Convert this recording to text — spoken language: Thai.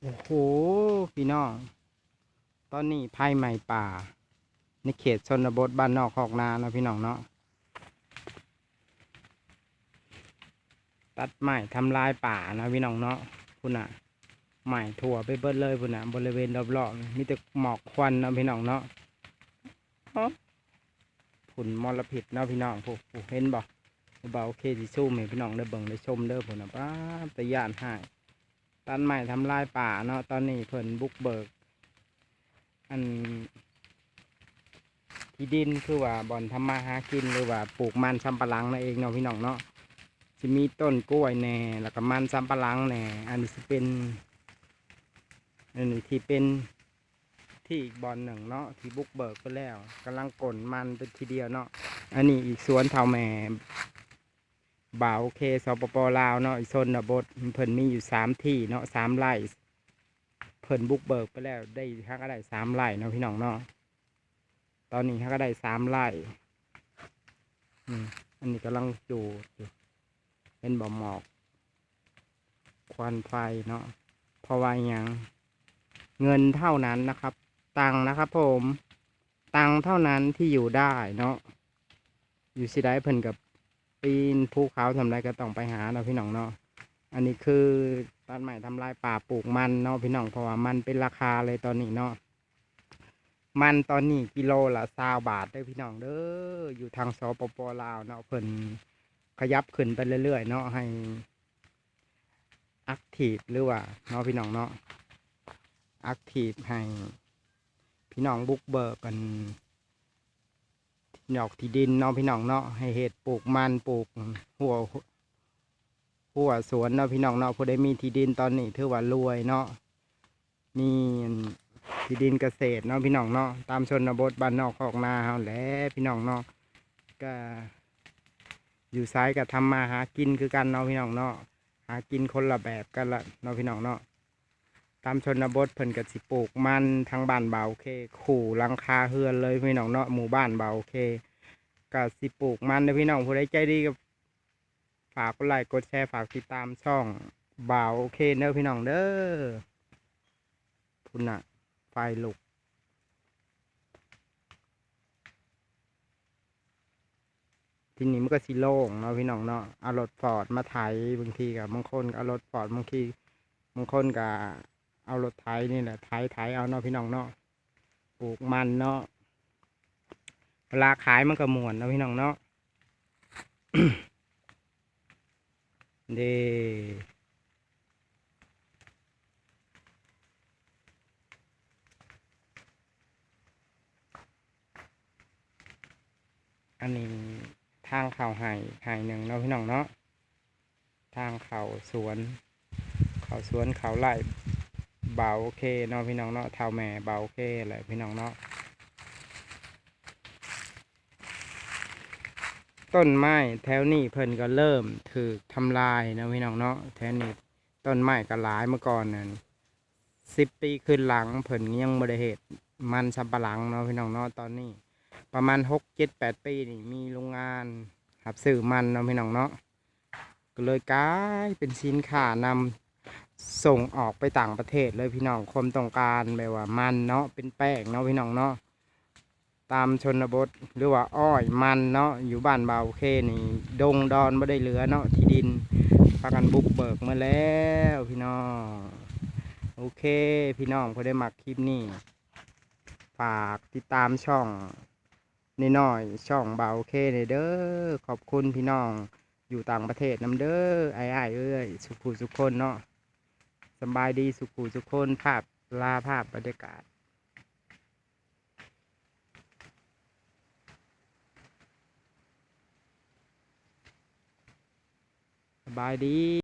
โอ้โห พี่น้อง ตอนนี้ภัยใหม่ป่า ในเขตชนบทบ้านนอกคอกนาเนาะพี่น้องเนาะ ตัดไม้ทำลายป่านะพี่น้องเนาะพุ่นน่ะไม้ถั่วไปเบิดเลยพุ่นน่ะบริเวณรอบๆมีแต่หมอกควันเนาะพี่น้องเนาะอ๊ะฝุ่นมลพิษเนาะพี่น้องผู้เห็นบ่ เบาโอเคสิสู้ให้พี่น้องได้เบิ่งได้ชมเด้อพุ่นะป้าแตะยานหายตันใหม่ทำลายป่าเนาะตอนนี้เพิ่นบุกเบิก อัน ที่ดินคือว่าบ่อนทำมาหากินหรือว่าปลูกมันสำปะหลังนั่นเองเนาะพี่น้องเนาะจะมีต้นกล้วยแหน่แล้วก็มันสำปะหลังแหน่อันนี้จะเป็นอันนี้ที่เป็นที่อีกบ่อนหนึ่งเนาะที่บุกเบิกไปแล้วกำลังกลนมันเป็นทีเดียวเนาะอันนี้อีกสวนเท่าแม่ บ่าวโอเคสปปลาวเนาะโซนบทเพิ่นมีอยู่สามที่เนาะสามไร่เพิ่นบุกเบิกไปแล้วได้ทั้งก็ได้สามไร่เนาะพี่น้องเนาะตอนนี้ทั้งก็ได้สามไร่อันนี้กำลังจูดอยู่เป็นบ่อหมอก ควันไฟเนาะเพราะว่าหยังเงินเท่านั้นนะครับ ตังนะครับผม ตังเท่านั้นที่อยู่ได้เนาะอยู่สิได้เพิ่นกับ ปีนภูเขาทำไรก็ต้องไปหาเนาะพี่น้องเนาะอันนี้คือตัดใหม่ทำลายป่าปลูกมันเนาะพี่น้องเพราะว่ามันเป็นราคาเลยตอนนี้เนาะมันตอนนี้กิโลละสาวบาทเด้พี่น้องเด้ออยู่ทางสปปลาวเนาะเพิ่นขยับขึ้นไปเรื่อยๆเนาะให้อักทีฟหรือว่าเนาะพี่น้องเนาะอักทีฟให้พี่น้องบุกเบิกกัน หยอกที่ดินเนาะพี่น้องเนาะให้เห็ดปลูกมันปลูกหัวหัวสวนเนาะพี่น้องเนาะผู้ใดมีที่ดินตอนนี้ถือว่ารวยเนาะมีที่ดินเกษตรเนาะพี่น้องเนาะตามชนบทบ้านนอกขอกนาเฮาแหล้วพี่น้องเนาะก็อยู่ซ้ายกับทำมาหากินคือกันเนาะพี่น้องเนาะหากินคนละแบบกันละเนาะพี่น้องเนาะามชนบทเพิ่นก็สิปลูกมันทางบ้านเบาเค ขู่ลังคาเฮือนเลยพี่น้องเนาะหมู่บ้านเบาเคก็สิปลูกมันนะพี่น้องผู้ใดใจดีก็ฝากกดไลค์กดแชร์ฝากติดตามช่องเบาเคเนอะพี่น้องเด้อพุ่นน่ะไฟลุกทีนี้มันก็สิโล่งเนาะพี่น้องเนาะเอารถฟอร์ดมาไถบางทีกับบางคนก็เอารถฟอร์ดบางทีบางคนก็ เอารถไถนี่แหละไถไถเอาเนาะพี่น้องเนาะปลูกมันเนาะเวลาขายมันก็มวนเนาะพี่น้องเนาะเดอันนี้ทางเข่าไห่ไห่หนึ่งเนาะพี่น้องเนาะทางเขาสวน เขาสวนเขาไร่ เบาโอเคเนาะพี่น้องเนาะเท่าแม่เบาโอเคแหละพี่น้องเนาะต้นไม้แถวนี้เพิ่นก็เริ่มถูกทำลายนะพี่น้องเนาะแถวนี้ต้นไม้ก็หลายเมื่อก่อนนั่นสิบปีขึ้นหลังเพิ่นยังบริเหตุมันสำปะหลังเนาะพี่น้องเนาะตอนนี้ ประมาณหกเจ็ดแปดปีนี่มีโรงงานหับซื้อมันเนาะพี่น้องเนาะก็เลยกลายเป็นสินค้านำ ส่งออกไปต่างประเทศเลยพี่น้องคนต้องการแบบว่ามันเนาะเป็นแป้งเนาะพี่น้องเนาะตามชนบทหรือว่าอ้อยมันเนาะอยู่บ้านเบาเคนี่ดงดอนไม่ได้เหลือเนาะที่ดินพากันบุกเบิกมาแล้วพี่น้องโอเค พี่น้องพอได้มักคลิปนี้ฝากติดตามช่องนิดหน่อยช่องเบาเคในเด้อขอบคุณพี่น้องอยู่ต่างประเทศน้ำเด้อไอ้ไอ้เอ้ยสุขุสุขคนเนาะ สบายดีสุขุสุขคนภาพลาภาพบรรยากาศสบายดี